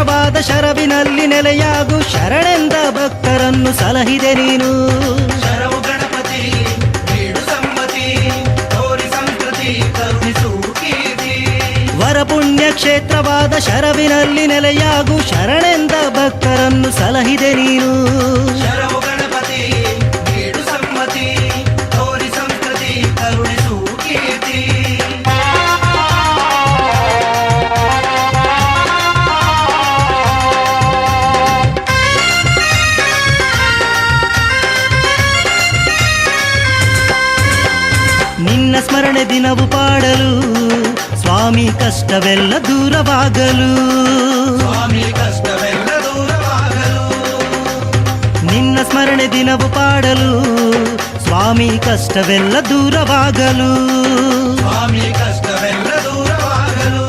ಕ್ಷೇತ್ರವಾದ ಶರವಿನಲ್ಲಿ ನೆಲೆಯಾಗು ಶರಣೆಂದ ಭಕ್ತರನ್ನು ಸಲಹಿದೆ ನೀನು. ವರಪುಣ್ಯ ಕ್ಷೇತ್ರವಾದ ಶರವಿನಲ್ಲಿ ನೆಲೆಯಾಗು ಶರಣೆಂದ ಭಕ್ತರನ್ನು ಸಲಹಿದೆ ನೀನು. ನಿನ್ನ ಸ್ಮರಣೆ ದಿನವು ಪಾಡಲು. ಸ್ವಾಮಿ ಕಷ್ಟವೆಲ್ಲ ದೂರವಾಗಲು. ಸ್ವಾಮಿ ಕಷ್ಟವೆಲ್ಲ ದೂರವಾಗಲು. ನಿನ್ನ ಸ್ಮರಣೆ ದಿನವು ಪಾಡಲು. ಸ್ವಾಮಿ ಕಷ್ಟವೆಲ್ಲ ದೂರವಾಗಲು. ಸ್ವಾಮಿ ಕಷ್ಟವೆಲ್ಲ ದೂರವಾಗಲು.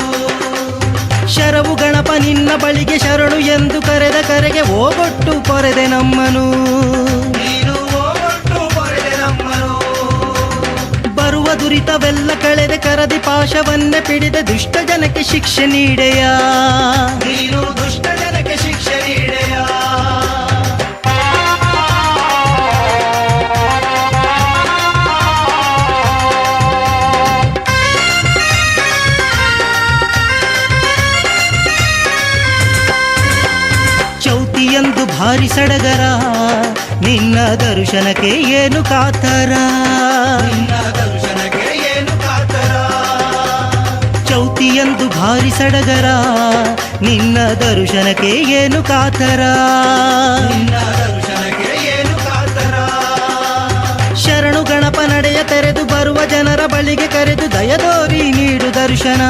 ಶರವು ಗಣಪ ನಿನ್ನ ಬಳಿಗೆ ಶರಣು ಎಂದು ಕರೆದ ಕರೆಗೆ ಓಗೊಟ್ಟು ಕೊರೆದೆ ನಮ್ಮನು. ಬರುವ ದುರಿತವೆಲ್ಲ ಕಳೆದೆ ಕರದಿ ಪಾಶವನ್ನೇ ಪಿಡಿದ ದುಷ್ಟ ಜನಕ್ಕೆ ಶಿಕ್ಷೆ ನೀಡೆಯ? ನೀನು ದುಷ್ಟ ಜನಕ್ಕೆ ಶಿಕ್ಷೆ ನೀಡೆಯ? ಚೌತಿಯಂದು ಭಾರಿ ಸಡಗರ ನಿನ್ನ ದರ್ಶನಕ್ಕೆ ಏನು ಕಾತರ? ಸಡಗರ ನಿನ್ನ ದರ್ಶನಕ್ಕೆ ಏನು ಕಾತರ? ಶರಣು ಗಣಪ ನಡೆಯ ತೆರೆದು ಬರುವ ಜನರ ಬಳಿಗೆ ಕರೆದು ದಯದೋರಿ ನೀಡು ದರ್ಶನ.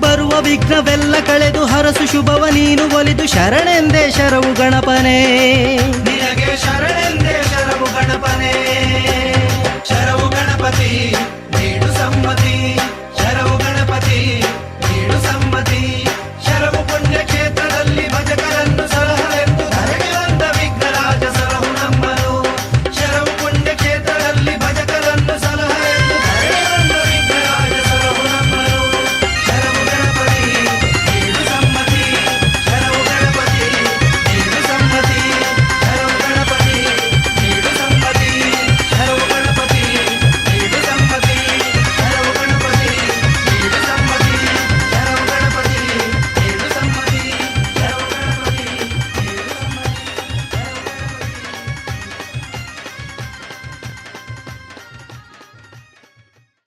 ಬರುವ ವಿಘ್ನವೆಲ್ಲ ಕಳೆದು ಹರಸು ಶುಭವ ನೀನು ಒಲಿದು ಶರಣೆಂದೇ ಶರವು ಗಣಪನೇ. ನೀ